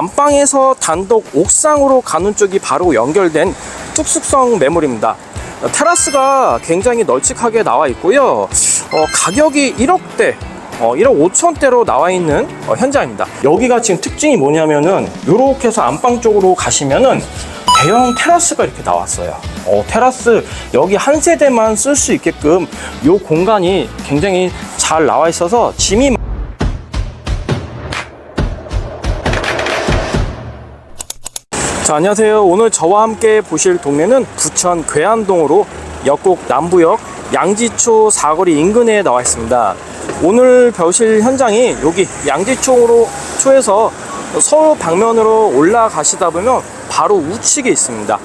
안방에서 단독 옥상으로 가는 쪽이 바로 연결된 특수성 매물입니다. 어, 테라스가 굉장히 널찍하게 나와 있고요. 어, 가격이 1억대, 어, 1억 5천대로 나와 있는 어, 현장입니다. 여기가 지금 특징이 뭐냐면은 이렇게 해서 안방 쪽으로 가시면은 대형 테라스가 이렇게 나왔어요. 어, 테라스 여기 한 세대만 쓸 수 있게끔 이 공간이 굉장히 잘 나와 있어서 짐이 자, 안녕하세요. 오늘 저와 함께 보실 동네는 부천 괴안동으로 역곡 남부역 양지초 사거리 인근에 나와 있습니다. 오늘 벼실 현장이 여기 양지초로 초에서 서울 방면으로 올라가시다 보면 바로 우측에 있습니다.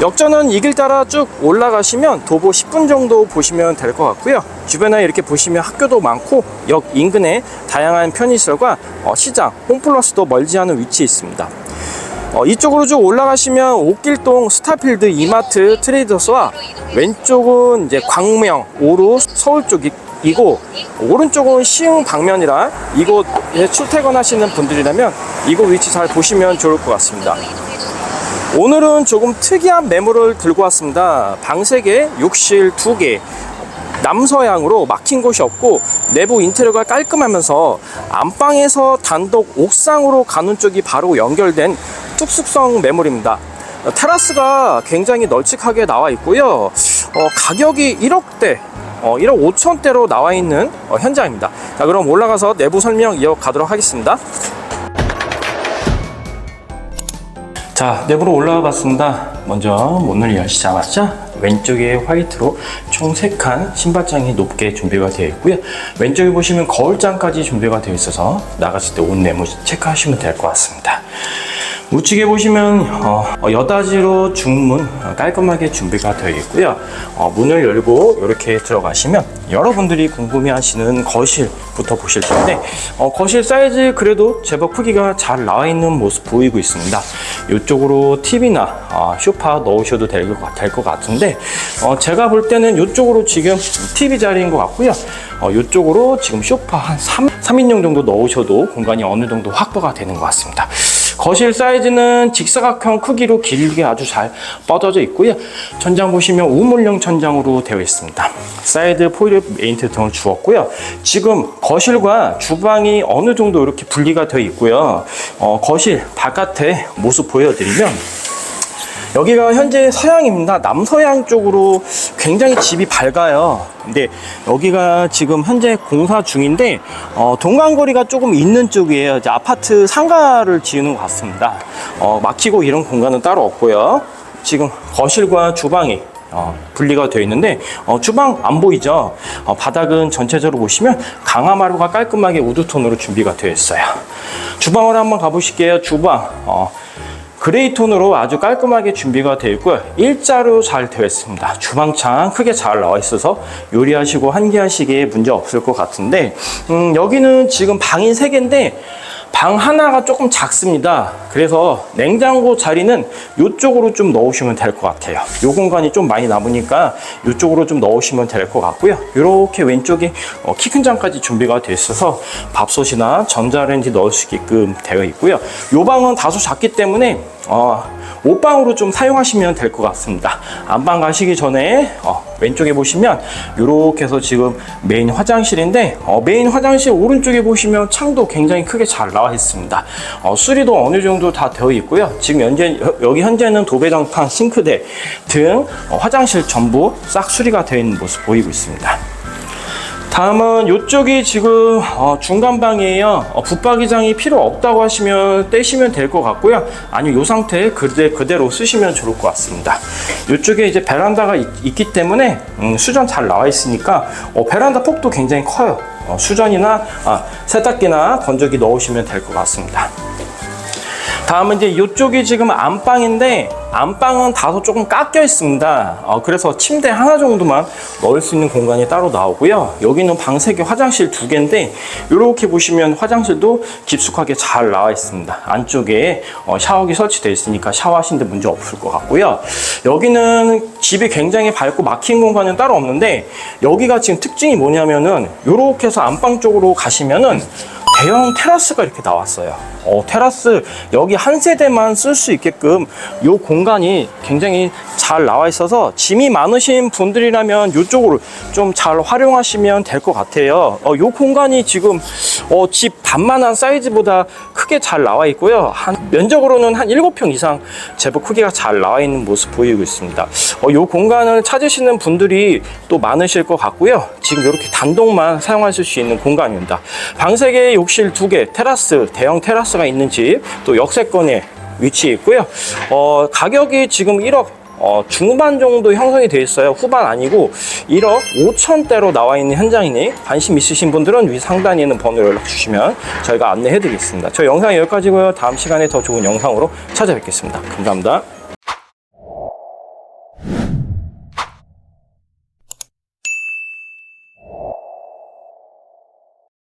역전은 이 길 따라 쭉 올라가시면 도보 10분 정도 보시면 될 것 같고요. 주변에 이렇게 보시면 학교도 많고 역 인근에 다양한 편의시설과 어, 시장, 홈플러스도 멀지 않은 위치에 있습니다. 어, 이쪽으로 쭉 올라가시면 옥길동 스타필드 이마트 트레이더스와 왼쪽은 이제 광명 오루 서울 쪽이고 오른쪽은 시흥 방면이라 이곳에 출퇴근하시는 분들이라면 이곳 위치 잘 보시면 좋을 것 같습니다. 오늘은 조금 특이한 매물을 들고 왔습니다. 방 3개, 욕실 2개, 남서향으로 막힌 곳이 없고 내부 인테리어가 깔끔하면서 안방에서 단독 옥상으로 가는 쪽이 바로 연결된 특수성 매물입니다. 어, 테라스가 굉장히 널찍하게 나와 있고요. 어, 가격이 1억대, 어, 1억 5천대로 나와 있는 어, 현장입니다. 자, 그럼 올라가서 내부 설명 이어가도록 하겠습니다. 자, 내부로 올라와 봤습니다. 먼저 문을 여시자마자 왼쪽에 화이트로 총 3칸 신발장이 높게 준비가 되어 있고요. 왼쪽에 보시면 거울장까지 준비가 되어 있어서 나갔을 때 옷 내무 체크하시면 될 것 같습니다. 우측에 보시면 어, 어, 여다지로 중문 어, 깔끔하게 준비가 되어 있고요. 어, 문을 열고 이렇게 들어가시면 여러분들이 궁금해하시는 거실부터 보실 텐데 어, 거실 사이즈 그래도 제법 크기가 잘 나와 있는 모습 보이고 있습니다. 이쪽으로 TV나 어, 쇼파 넣으셔도 될 것 같은데 어, 제가 볼 때는 이쪽으로 지금 TV 자리인 것 같고요. 어, 이쪽으로 지금 쇼파 한 3, 3인용 정도 넣으셔도 공간이 어느 정도 확보가 되는 것 같습니다. 거실 사이즈는 직사각형 크기로 길게 아주 잘 뻗어져 있고요. 천장 보시면 우물형 천장으로 되어 있습니다. 사이드 포일 메인트 등을 주었고요. 지금 거실과 주방이 어느 정도 이렇게 분리가 되어 있고요. 어, 거실 바깥에 모습 보여드리면 여기가 현재 서양입니다. 남서양 쪽으로 굉장히 집이 밝아요. 근데 여기가 지금 현재 공사 중인데 어, 동간거리가 조금 있는 쪽이에요. 이제 아파트 상가를 지으는 것 같습니다. 어, 막히고 이런 공간은 따로 없고요. 지금 거실과 주방이 어, 분리가 되어 있는데 어, 주방 안 보이죠? 어, 바닥은 전체적으로 보시면 강화마루가 깔끔하게 우드톤으로 준비가 되어 있어요. 주방으로 한번 가보실게요. 주방. 어, 그레이 톤으로 아주 깔끔하게 준비가 되어 있고요. 일자로 잘 되어 있습니다. 주방창 크게 잘 나와 있어서 요리하시고 한기하시기에 문제 없을 것 같은데 음, 여기는 지금 방이 3개인데 방 하나가 조금 작습니다. 그래서 냉장고 자리는 이쪽으로 좀 넣으시면 될 것 같아요. 이 공간이 좀 많이 남으니까 이쪽으로 좀 넣으시면 될 것 같고요. 이렇게 왼쪽에 어, 키큰 장까지 준비가 되어 있어서 밥솥이나 전자레인지 있게끔 되어 있고요. 이 방은 다소 작기 때문에 어, 옷방으로 좀 사용하시면 될 것 같습니다. 안방 가시기 전에 어, 왼쪽에 보시면 이렇게 해서 지금 메인 화장실인데 어, 메인 화장실 오른쪽에 보시면 창도 굉장히 크게 잘 나와 있습니다. 어, 수리도 어느 정도 다 되어 있고요. 지금 현재 여기 현재는 도배장판, 싱크대 등 어, 화장실 전부 싹 수리가 되어 있는 모습 보이고 있습니다. 다음은 이쪽이 지금 어, 중간방이에요. 어, 붙박이장이 필요 없다고 하시면 떼시면 될 것 같고요. 아니면 이 상태 그대, 그대로 쓰시면 좋을 것 같습니다. 이쪽에 이제 베란다가 있, 기 때문에 음, 수전 잘 나와 있으니까 어, 베란다 폭도 굉장히 커요. 어, 수전이나 아, 세탁기나 건조기 넣으시면 될 것 같습니다. 다음은 이제 이쪽이 지금 안방인데 안방은 다소 조금 깎여 있습니다. 어, 그래서 침대 하나 정도만 넣을 수 있는 공간이 따로 나오고요. 여기는 방 3개, 화장실 2개인데 이렇게 보시면 화장실도 깊숙하게 잘 나와 있습니다. 안쪽에 어, 샤워기 설치되어 있으니까 샤워하시는데 문제 없을 것 같고요. 여기는 집이 굉장히 밝고 막힌 공간은 따로 없는데 여기가 지금 특징이 뭐냐면은 이렇게 해서 안방 쪽으로 가시면은 대형 테라스가 이렇게 나왔어요. 어, 테라스 여기 한 세대만 쓸 수 있게끔 이 공간이 굉장히 잘 나와 있어서 짐이 많으신 분들이라면 이쪽으로 좀 잘 활용하시면 될 것 같아요. 어, 이 공간이 지금 어, 집 반만한 사이즈보다 크게 잘 나와 있고요. 한 면적으로는 한 7평 이상 제법 크기가 잘 나와 있는 모습 보이고 있습니다. 어, 이 공간을 찾으시는 분들이 또 많으실 것 같고요. 지금 이렇게 단독만 사용하실 수 있는 공간입니다. 방 3개, 욕실 2개, 테라스, 대형 테라스가 있는 집, 또 역세권에 위치해 있고요. 어, 가격이 지금 1억 어, 중반 정도 형성이 되어 있어요. 후반 아니고 1억 5천대로 나와 있는 현장이니 관심 있으신 분들은 위 상단에 있는 번호로 연락 주시면 저희가 안내해 드리겠습니다. 저 영상 여기까지고요. 다음 시간에 더 좋은 영상으로 찾아뵙겠습니다. 감사합니다.